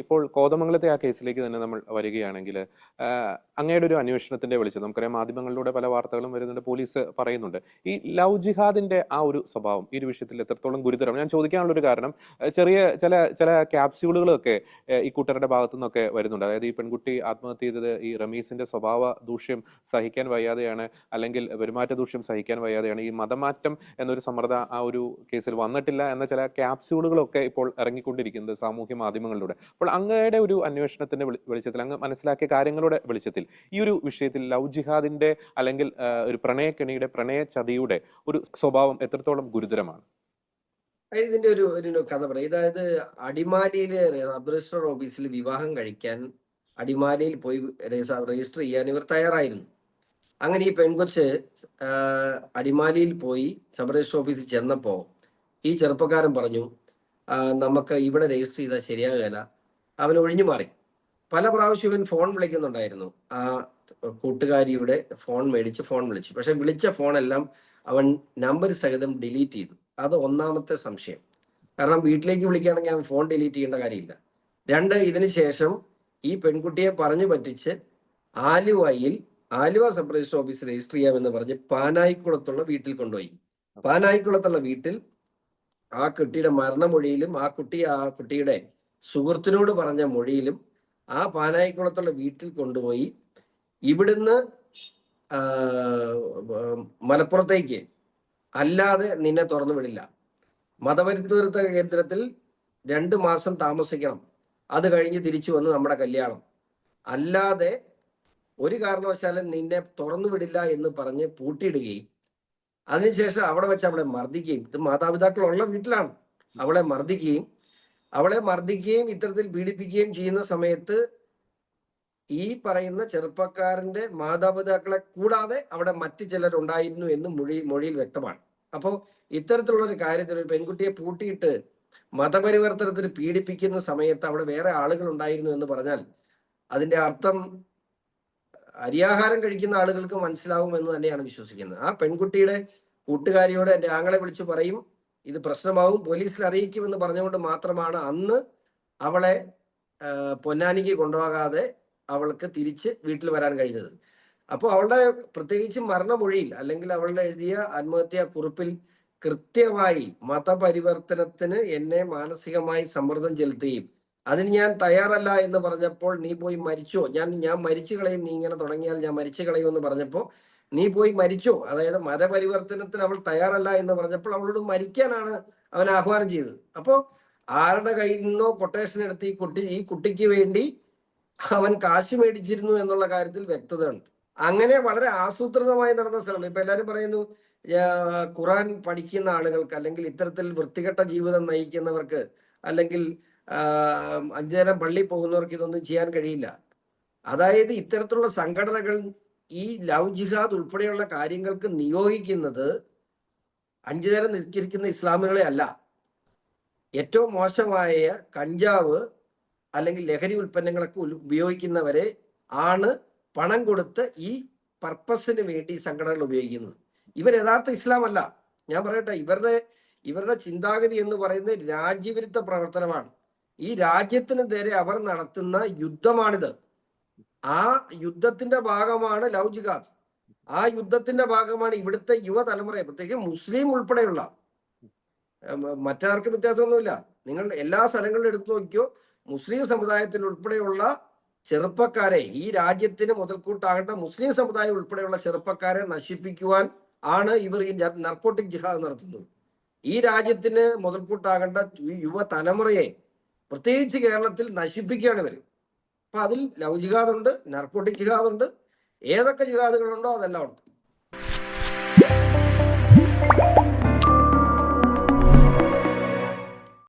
ഇപ്പോൾ കോതമംഗലത്തെ ആ കേസിലേക്ക് തന്നെ നമ്മൾ വരികയാണെങ്കിൽ അങ്ങയുടെ ഒരു അന്വേഷണത്തിന്റെ വെളിച്ചം നമുക്കറിയാം മാധ്യമങ്ങളിലൂടെ പല വാർത്തകളും വരുന്നുണ്ട് പോലീസ് പറയുന്നുണ്ട്. ഈ ലവ് ജിഹാദിന്റെ ആ ഒരു സ്വഭാവം ഈ ഒരു വിഷയത്തിൽ എത്രത്തോളം ഗുരുതരം ഞാൻ ചോദിക്കാനുള്ള ഒരു കാരണം ചെറിയ ചില ചില ക്യാപ്സ്യൂളുകളൊക്കെ ഈ കൂട്ടരുടെ ഭാഗത്തു നിന്നൊക്കെ വരുന്നുണ്ട്. അതായത് ഈ പെൺകുട്ടി ആത്മഹത്യ ചെയ്തത് ഈ റമീസിന്റെ സ്വഭാവ ദൂഷ്യം സഹിക്കാൻ വയ്യാതെയാണ് അല്ലെങ്കിൽ പെരുമാറ്റ ദൂഷ്യം സഹിക്കാൻ വയ്യാതെയാണ് ഈ മതമാറ്റം എന്നൊരു സമ്മർദ്ദ ആ ഒരു കേസിൽ വന്നിട്ടില്ല എന്ന ചില ക്യാപ്സ്യൂളുകളൊക്കെ ഇപ്പോൾ ഇറങ്ങിക്കൊണ്ടിരിക്കുന്നത് സാമൂഹ്യ മാധ്യമങ്ങളിലൂടെ. അപ്പോൾ അങ്ങയുടെ ഒരു അന്വേഷണത്തിന്റെ വെളിച്ചത്തിൽ അങ്ങ് മനസ്സിലാക്കിയ കാര്യങ്ങളുടെ വെളിച്ചത്തിൽ ഈ ഒരു വിഷയത്തിൽ ലവ് ജിഹാദിന്റെ അല്ലെങ്കിൽ ഒരു പ്രണയക്കെണിയുടെ പ്രണയ ചതിയുടെ ഒരു സ്വഭാവം എത്രത്തോളം ഗുരുതരമാണ്? ഇതിന്റെ ഒരു ഒരു കഥ പറയാം. അതായത് അടിമാലിയിലെ റബ്ബർ രജിസ്റ്റർ ഓഫീസിൽ വിവാഹം കഴിക്കാൻ അടിമാലിയിൽ പോയി രജിസ്റ്റർ ചെയ്യാൻ ഇവർ തയ്യാറായിരുന്നു. അങ്ങനെ ഈ പെൺകൊച്ച് അടിമാലിയിൽ പോയി സബ് രജിസ്റ്റർ ഓഫീസിൽ ചെന്നപ്പോ ഈ ചെറുപ്പക്കാരൻ പറഞ്ഞു നമുക്ക് ഇവിടെ രജിസ്റ്റർ ചെയ്താൽ ശരിയാകുകയില്ല. അവൻ ഒഴിഞ്ഞു മാറി. പല പ്രാവശ്യം ഇവൻ ഫോൺ വിളിക്കുന്നുണ്ടായിരുന്നു. ആ കൂട്ടുകാരിയുടെ ഫോൺ മേടിച്ച് ഫോൺ വിളിച്ചു. പക്ഷെ വിളിച്ച ഫോണെല്ലാം അവൻ നമ്പർ സഹിതം ഡിലീറ്റ് ചെയ്തു. അത് ഒന്നാമത്തെ സംശയം. കാരണം വീട്ടിലേക്ക് വിളിക്കുകയാണെങ്കിൽ അവൻ ഫോൺ ഡിലീറ്റ് ചെയ്യേണ്ട കാര്യമില്ല. രണ്ട് ഇതിന് ശേഷം ഈ പെൺകുട്ടിയെ പറഞ്ഞു പറ്റിച്ച് ആലുവയിൽ Aluva sub register office register ചെയ്യാമെന്ന് പറഞ്ഞ് പാനായിക്കുളത്തുള്ള വീട്ടിൽ കൊണ്ടുപോയി. പാനായിക്കുളത്തുള്ള വീട്ടിൽ ആ കുട്ടിയുടെ മരണമൊഴിയിലും ആ കുട്ടി ആ കുട്ടിയുടെ സുഹൃത്തിനോട് പറഞ്ഞ മൊഴിയിലും ആ പാനായിക്കുളത്തുള്ള വീട്ടിൽ കൊണ്ടുപോയി ഇവിടുന്ന് മലപ്പുറത്തേക്ക് അല്ലാതെ നിന്നെ തുറന്നു വിടില്ല. മതപരിത്വ കേന്ദ്രത്തിൽ രണ്ട് മാസം താമസിക്കണം. അത് കഴിഞ്ഞ് തിരിച്ചു വന്ന് നമ്മുടെ കല്യാണം. അല്ലാതെ ഒരു കാരണവശാലും നിന്നെ തുറന്നു വിടില്ല എന്ന് പറഞ്ഞ് പൂട്ടിയിടുകയും അതിനുശേഷം അവിടെ വെച്ച് അവളെ മർദ്ദിക്കുകയും ഇത് മാതാപിതാക്കളുള്ള വീട്ടിലാണ്. അവളെ മർദ്ദിക്കുകയും അവളെ മർദ്ദിക്കുകയും ഇത്തരത്തിൽ പീഡിപ്പിക്കുകയും ചെയ്യുന്ന സമയത്ത് ഈ പറയുന്ന ചെറുപ്പക്കാരന്റെ മാതാപിതാക്കളെ കൂടാതെ അവിടെ മറ്റു ചിലരുണ്ടായിരുന്നു എന്ന് മൊഴി മൊഴിയിൽ വ്യക്തമാണ്. അപ്പോൾ ഇത്തരത്തിലുള്ള ഒരു കാര്യത്തിൽ ഒരു പെൺകുട്ടിയെ പൂട്ടിയിട്ട് മതപരിവർത്തനത്തിന് പീഡിപ്പിക്കുന്ന സമയത്ത് അവിടെ വേറെ ആളുകൾ ഉണ്ടായിരുന്നു എന്ന് പറഞ്ഞാൽ അതിന്റെ അർത്ഥം അരിയാഹാരം കഴിക്കുന്ന ആളുകൾക്ക് മനസ്സിലാവും എന്ന് തന്നെയാണ് വിശ്വസിക്കുന്നത്. ആ പെൺകുട്ടിയുടെ കൂട്ടുകാരിയോട് എന്റെ ആങ്ങളെ വിളിച്ചു പറയും ഇത് പ്രശ്നമാവും. പോലീസിൽ അറിയിക്കുമെന്ന് പറഞ്ഞുകൊണ്ട് മാത്രമാണ് അന്ന് അവളെ പൊന്നാനിക്ക് കൊണ്ടുപോകാതെ അവൾക്ക് തിരിച്ച് വീട്ടിൽ വരാൻ കഴിഞ്ഞത്. അപ്പോൾ അവളുടെ പ്രത്യേകിച്ച് മരണമൊഴിയിൽ അല്ലെങ്കിൽ അവളുടെ എഴുതിയ ആത്മഹത്യാ കുറിപ്പിൽ കൃത്യമായി മതപരിവർത്തനത്തിന് എന്നെ മാനസികമായി സമ്മർദ്ദം ചെലുത്തുകയും അതിന് ഞാൻ തയ്യാറല്ല എന്ന് പറഞ്ഞപ്പോൾ നീ പോയി മരിച്ചോ? ഞാൻ ഞാൻ മരിച്ചു കളയും നീ ഇങ്ങനെ തുടങ്ങിയാൽ ഞാൻ മരിച്ചു കളയും എന്ന് പറഞ്ഞപ്പോൾ നീ പോയി മരിച്ചോ? അതായത് മതപരിവർത്തനത്തിന് അവൾ തയ്യാറല്ല എന്ന് പറഞ്ഞപ്പോൾ അവളോട് മരിക്കാനാണ് അവൻ ആഹ്വാനം ചെയ്തത്. അപ്പോൾ ആരുടെ കയ്യിൽ നിന്നോ കൊട്ടേഷൻ എടുത്ത് ഈ കുട്ടി ഈ കുട്ടിക്ക് വേണ്ടി അവൻ കാശ് മേടിച്ചിരുന്നു എന്നുള്ള കാര്യത്തിൽ വ്യക്തത ഉണ്ട് അങ്ങനെ വളരെ ആസൂത്രിതമായി നടന്ന ശ്രമം ഇപ്പൊ എല്ലാരും പറയുന്നു ഖുറാൻ പഠിക്കുന്ന ആളുകൾക്ക് അല്ലെങ്കിൽ ഇത്തരത്തിൽ വൃത്തികെട്ട ജീവിതം നയിക്കുന്നവർക്ക് അല്ലെങ്കിൽ അഞ്ചേരം അഞ്ചു പള്ളി പോകുന്നവർക്ക് ഇതൊന്നും ചെയ്യാൻ കഴിയില്ല. അതായത് ഇത്തരത്തിലുള്ള സംഘടനകൾ ഈ ലവ് ജിഹാദ് ഉൾപ്പെടെയുള്ള കാര്യങ്ങൾക്ക് നിയോഗിക്കുന്നത് അഞ്ചു നേരം നിസ്കരിക്കുന്ന ഇസ്ലാമികളെ അല്ല. ഏറ്റവും മോശമായ കഞ്ചാവ് അല്ലെങ്കിൽ ലഹരി ഉൽപ്പന്നങ്ങളൊക്കെ ഉൽ- ഉപയോഗിക്കുന്നവരെ ആണ് പണം കൊടുത്ത് ഈ പർപ്പസിന് വേണ്ടി സംഘടനകൾ ഉപയോഗിക്കുന്നത്. ഇവർ യഥാർത്ഥ ഇസ്ലാം അല്ല. ഞാൻ പറയട്ടെ ഇവരുടെ ഇവരുടെ ചിന്താഗതി എന്ന് പറയുന്നത് രാജ്യവിരുദ്ധ പ്രവർത്തനമാണ്. ഈ രാജ്യത്തിന് നേരെ അവർ നടത്തുന്ന യുദ്ധമാണിത്. ആ യുദ്ധത്തിന്റെ ഭാഗമാണ് ലവ് ജിഹാദ് ആ യുദ്ധത്തിന്റെ ഭാഗമാണ് ഇവിടുത്തെ യുവതലമുറയെ പ്രത്യേകിച്ച് മുസ്ലിം ഉൾപ്പെടെയുള്ള. മറ്റാർക്കും വ്യത്യാസമൊന്നുമില്ല. നിങ്ങൾ എല്ലാ സ്ഥലങ്ങളിലും എടുത്തു നോക്കിയോ മുസ്ലിം സമുദായത്തിൽ ഉൾപ്പെടെയുള്ള ചെറുപ്പക്കാരെ ഈ രാജ്യത്തിന് മുതൽക്കൂട്ടാകേണ്ട മുസ്ലിം സമുദായം ഉൾപ്പെടെയുള്ള ചെറുപ്പക്കാരെ നശിപ്പിക്കുവാൻ ആണ് ഇവർ ഈ നർക്കോട്ടിക് ജിഹാദ് നടത്തുന്നത്. ഈ രാജ്യത്തിന് മുതൽക്കൂട്ടാകേണ്ട യുവതലമുറയെ പ്രത്യേകിച്ച് കേരളത്തിൽ നശിപ്പിക്കുകയാണ് ഇവർ അപ്പൊ അതിൽ ലവ് ജിഹാദ് ഉണ്ട് നർക്കോട്ടിക് ജിഹാദുണ്ട് ഏതൊക്കെ ജിഹാദുകളുണ്ടോ അതെല്ലാം ഉണ്ട്.